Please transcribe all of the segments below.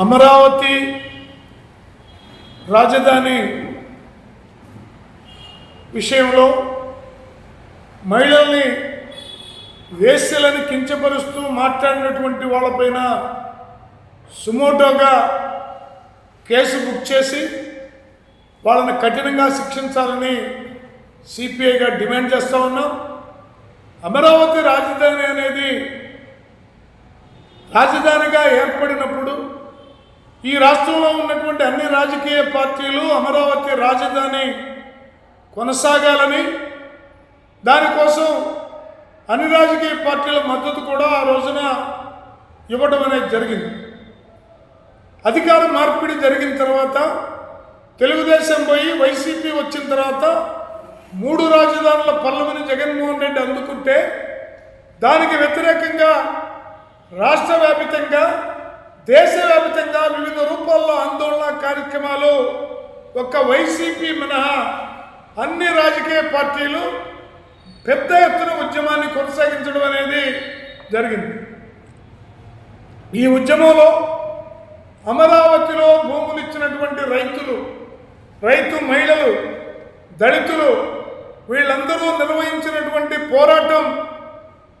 అమరావతి రాజధాని విషయంలో మహిళల్ని వేస్యలను కించపరుస్తూ మాట్లాడినటువంటి వాళ్ళపైన సుమోటోగా కేసు బుక్ చేసి వాళ్ళని కఠినంగా శిక్షించాలని సిపిఐగా డిమాండ్ చేస్తూ ఉన్నాం. అమరావతి రాజధాని అనేది రాజధానిగా ఏర్పడినప్పుడు ఈ రాష్ట్రంలో ఉన్నటువంటి అన్ని రాజకీయ పార్టీలు అమరావతి రాజధాని కొనసాగాలని దానికోసం అన్ని రాజకీయ పార్టీల మద్దతు కూడా ఆ రోజున ఇవ్వడం అనేది జరిగింది. అధికార మార్పిడి జరిగిన తర్వాత తెలుగుదేశం పోయి వైసీపీ వచ్చిన తర్వాత మూడు రాజధానుల పల్లవిని జగన్మోహన్ రెడ్డి అందుకుంటే దానికి వ్యతిరేకంగా రాష్ట్ర వ్యాపితంగా దేశవ్యాప్తంగా వివిధ రూపాల్లో ఆందోళన కార్యక్రమాలు. ఒక్క వైసీపీ మినహా అన్ని రాజకీయ పార్టీలు పెద్ద ఎత్తున ఉద్యమాన్ని కొనసాగించడం అనేది జరిగింది. ఈ ఉద్యమంలో అమరావతిలో భూములు ఇచ్చినటువంటి రైతులు రైతు మహిళలు దళితులు వీళ్ళందరూ నిర్వహించినటువంటి పోరాటం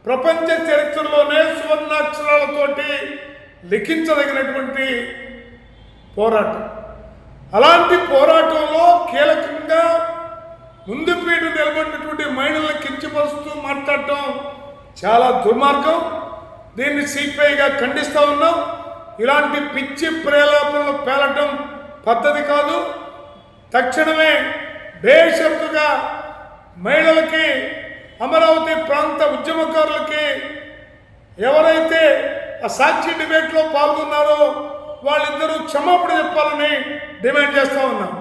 ప్రపంచ చరిత్రలోనే సువర్ణాక్షరాలతోటి లిఖించదగినటువంటి పోరాటం. అలాంటి పోరాటంలో కీలకంగా ముందు పీట నిలబడినటువంటి మహిళలను కించపరుస్తూ మాట్లాడటం చాలా దుర్మార్గం. దీన్ని సిపిఐగా ఖండిస్తూ ఉన్నాం. ఇలాంటి పిచ్చి ప్రేలాపనలు పేలటం పద్ధతి కాదు. తక్షణమే బేషరతుగా మహిళలకి అమరావతి ప్రాంత ఉద్యమకారులకి ఎవరైతే ఆ సాక్షి డిబేట్లో పాల్గొన్నారో వాళ్ళిద్దరూ క్షమాపణ చెప్పాలని డిమాండ్ చేస్తూ ఉన్నాం.